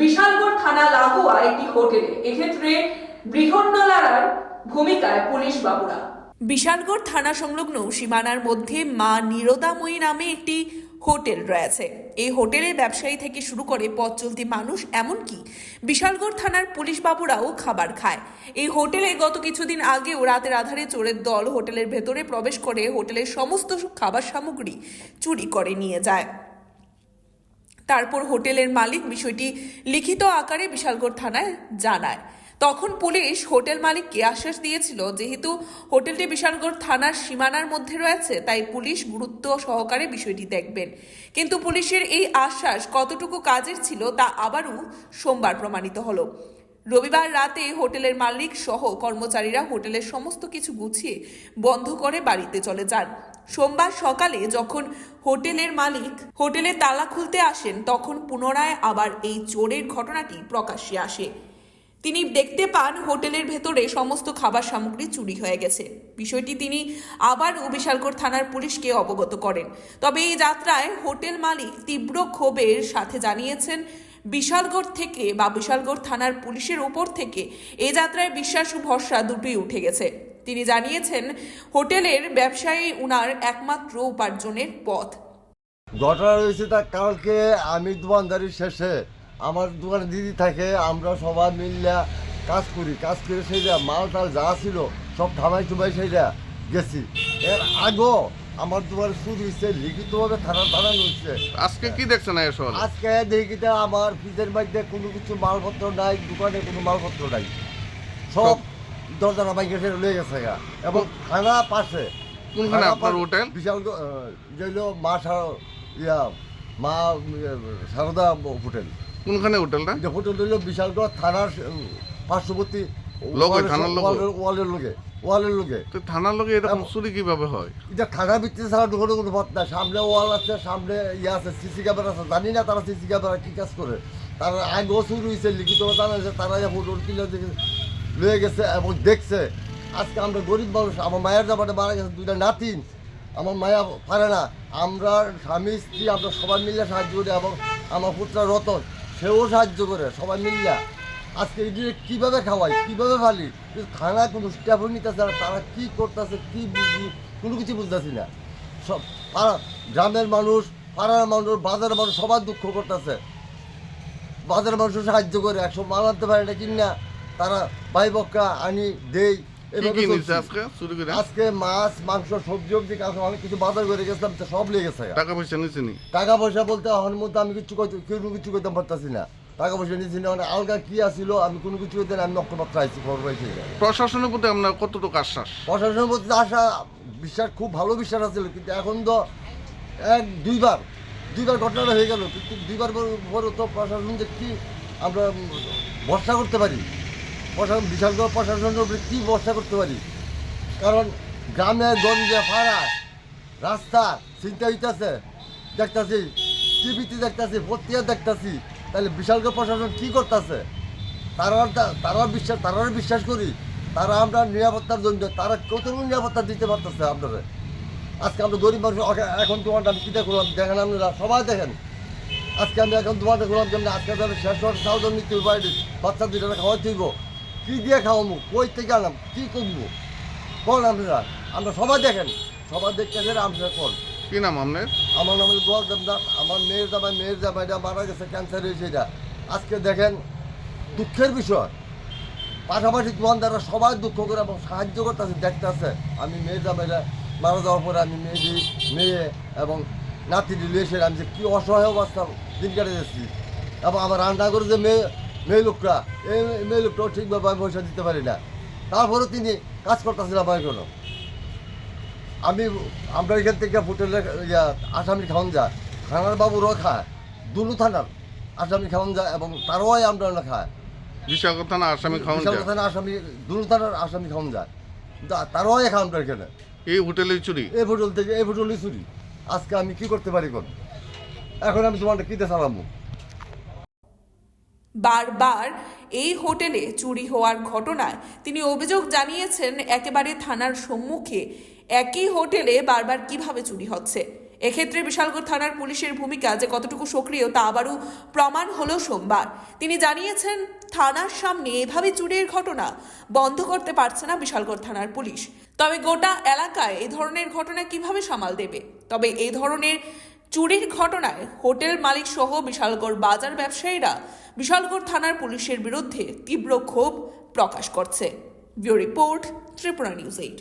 বিশালগড় থানা লাগোয়া একটি হোটেলে। এক্ষেত্রে বৃহন্নলার ভূমিকায় পুলিশ বাবুরা। বিশালগড় থানা সংলগ্ন সীমানার মধ্যে মা নিরোদাময়ী নামে একটি হোটেল রয়েছে। এই হোটেলের ব্যবসায়ী থেকে শুরু করে পথ চলতি মানুষ, এমনকি বিশালগড় থানার পুলিশ বাবুরাও খাবার খায়। এই হোটেলে গত কিছুদিন আগেও রাতের আধারে চোরের দল হোটেলের ভেতরে প্রবেশ করে হোটেলের সমস্ত খাবার সামগ্রী চুরি করে নিয়ে যায়। তারপর হোটেলের মালিক বিষয়টি লিখিত আকারে বিশালগড় থানায় জানায়। তখন পুলিশ হোটেল মালিককে আশ্বাস দিয়েছিল, যেহেতু হোটেলটি বিশালগড় থানার সীমানার মধ্যে রয়েছে, তাই পুলিশ গুরুত্ব সহকারে বিষয়টি দেখবেন। কিন্তু পুলিশের এই আশ্বাস কতটুকু কাজের ছিল তা আবারও সোমবার প্রমাণিত হলো। রবিবার রাতে হোটেলের মালিক সহ কর্মচারীরা হোটেলের সমস্ত কিছু গুছিয়ে বন্ধ করে বাড়িতে চলে যান। সোমবার সকালে যখন হোটেলের মালিক হোটেলে তালা খুলতে আসেন, তখন পুনরায় আবার এই চোরের ঘটনাটি প্রকাশ্যে আসে। তিনি দেখতে পান হোটেলের ভেতরে সমস্ত খাবার সামগ্রী চুরি হয়ে গেছে। বিষয়টি তিনি আবার বিশালগড় থানার পুলিশকে অবগত করেন। তবে এই যাত্রায় হোটেল মালিক তীব্র ক্ষোভের সাথে জানিয়েছেন, বিশালগড় থেকে বা বিশালগড় থানার পুলিশের ওপর থেকে এ যাত্রায় বিশ্বাস ও ভরসা দুটোই উঠে গেছে। তিনি জানিয়েছেন হোটেলের ব্যবসায়ী উনার একমাত্র উপার্জনের পথ। ঘটনা হয়েছে তা কালকে আমি দোকানদারি শেষে। আমার দোকানে দিদি থাকে আমরা সবাই মিললে কাজ করি কাজ করে সেইটা মাল টাল যা ছিল সব থামাই টুমাই সেইটা গেছি। এর আগেও আমার দোকানে শুরু হয়েছে লিখিতভাবে থানা থানা হচ্ছে আজকে কি দেখছেন এসব আজকে দেখিতে আমার ফ্রিজের মধ্যে কোনো কিছু মালপত্র নাই দোকানে কোনো মালপত্র নাই। সব দরজা বাইকে লয়ে গেছে গা। এবং থানা পাশে কোনখানে আপনার হোটেল? বিশাল যেগুলো মা ইয়া মা ইয়ে, সারদা হোটেল। কোনখানে হোটেলটা? যে হোটেল হইল বিশালগড় থানার পার্শ্ববর্তী ওয়ালের- লোকে। ওয়ালের লোকে তো থানার লোকে এরকম এম- চুরি কীভাবে হয়? এটা থানা ভিত্তিতে ছাড়া ঢুকানো কোনো পথ না সামনে ওয়াল আছে সামনে ইয়ে আছে সিসি ক্যামেরা আছে। জানি না তারা সিসি ক্যামেরা কি কাজ করে। তারা আগেও শুরু হয়েছে লিখিত তারা যে হোটেল কিনে লয়ে গেছে এবং দেখছে। আজকে আমরা গরিব মানুষ, আমার মায়ের জামানে মারা গেছে, দুইটা নাতিন আমার মায়া পারে না। আমরা স্বামী, স্ত্রী, আমরা সবাই মিলে সাহায্য করি এবং আমার পুত্র রতন, সেও সাহায্য করে, সবাই মিললে আজকে এই যে কীভাবে খাওয়াই, কীভাবে ফালি থানায় কোনো স্টাফও নিতেছে না, তারা কী করতেছে, কী বুঝি, কোনো কিছু বুঝতেছি না। সব পাড়া, গ্রামের মানুষ, পাড়ার মানুষ, বাজারের মানুষ সবার দুঃখ করতেছে। বাজারের মানুষ সাহায্য করে, একশো মাল আনতে পারে না কিনা। তারা ভাই বক্কা আনি দেই এভাবে কি চলছি। আজকে? আজকে মাছ মাংস সবজি অবজি কাছে অনেক কিছু বাজার করে গেছিলাম সব টাকা পয়সা টাকা পয়সা বলতে এখন মধ্যে আমি কিছু কেউ কিছু করতে পারতাছি না। টাকা পয়সা নিয়েছি না মানে আলগা কি আসিল আমি কোনো কিছু করতে আমি নক্ষপাত্র আইছি খবর পাইছি। প্রশাসনের প্রতি আপনার কতটুকু আশ্বাস? প্রশাসনের প্রতি আশা বিশ্বাস খুব ভালো বিশ্বাস আছিল কিন্তু এখন তো এক দুইবার দুইবার ঘটনাটা হয়ে গেল কিন্তু দুইবার পর তো প্রশাসন যে কি আমরা ভরসা করতে পারি। প্রশাসন বিশাল করে প্রশাসনের উপরে কী ভরসা করতে পারি? কারণ গ্রামে গঞ্জে পাড়ায় রাস্তা চিন্তা হইতেছে। দেখতাছি, টিভিতে দেখতাছি পত্রিকা দেখতাছি। তাহলে বিশাল করে প্রশাসন কী করতেছে? তারা তারা বিশ্বাস তারা বিশ্বাস করি, তারা আমরা নিরাপত্তার জন্য, তারা কতটুকু নিরাপত্তা দিতে পারতেছে আপনারা আজকে আমরা গরিব মানুষ এখন দোকানটা আমি কীটা করলাম দেখেন আপনারা, সবাই দেখেন। আজকে আমি এখন দোকানটা করলাম যেমন আজকে তাহলে শেষ হওয়ার জন্য নিতে পারি বাচ্চা দুইটা খাওয়াই তুইব কী দিয়ে খাওয়াবো কই থেকে আনাম কী করব? কোন আপনারা? আমরা সবাই দেখেন। সবাই দেখতে গেলে আপনারা কোন? কি নাম আপনার? আমার নাম হলো গোয়াল দেবনাথ আমার মেয়ের জামাই মেয়ের জামাইটা মারা গেছে ক্যান্সার হয়েছে এটা। আজকে দেখেন দুঃখের বিষয়। পাশাপাশি দোকানদাররা সবাই দুঃখ করে এবং সাহায্য করতেছে দেখতেছে। আমি মেয়ের জামাইটা মারা যাওয়ার পরে আমি মেয়ে মেয়ে এবং নাতি রিলেশন আমি যে কী অসহায় অবস্থা দিন কাটে যাচ্ছি। এবং আমার রান্না করে যে মেয়ে মেয়ে লোকরা এই মেয়ে লোকটাও ঠিকভাবে আমি পয়সা দিতে পারি না। তারপরে তিনি কাজ করতেছিলাম আমার কোনো। আমি আমরা এখান থেকে হোটেলে আসামি খাওয়ান যায়। থানার বাবুরাও খায় দুলু থানার আসামি খাওয়ান যায় এবং তারাও আমরা না খায়। থানা আসামি খাওয়ান আসামি দুলু থানার আসামি খাওয়ান যায়। তারাও এখানে। এই হোটেলে চুরি? এই হোটেল থেকে এই চুরি। আজকে আমি কি করতে পারি কোন? এখন আমি তোমার কিতে চালাবো বারবার এই হোটেলে চুরি হওয়ার ঘটনায়। তিনি অভিযোগ জানিয়েছেন, একেবারে থানার সম্মুখে একই হোটেলে বারবার কীভাবে চুরি হচ্ছে। এক্ষেত্রে বিশালগড় থানার পুলিশের ভূমিকা যে কতটুকু সক্রিয় তা আবারও প্রমাণ হলো সোমবার। তিনি জানিয়েছেন, থানার সামনে এভাবে চুরির ঘটনা বন্ধ করতে পারছে না বিশালগড় থানার পুলিশ। তবে গোটা এলাকায় এই ধরনের ঘটনা কীভাবে সামাল দেবে? তবে এই ধরনের চুরির ঘটনায় হোটেল মালিক সহ বিশালগড় বাজার ব্যবসায়ীরা বিশালগড় থানার পুলিশের বিরুদ্ধে তীব্র ক্ষোভ প্রকাশ করছে। Bureau report Tripura news eight.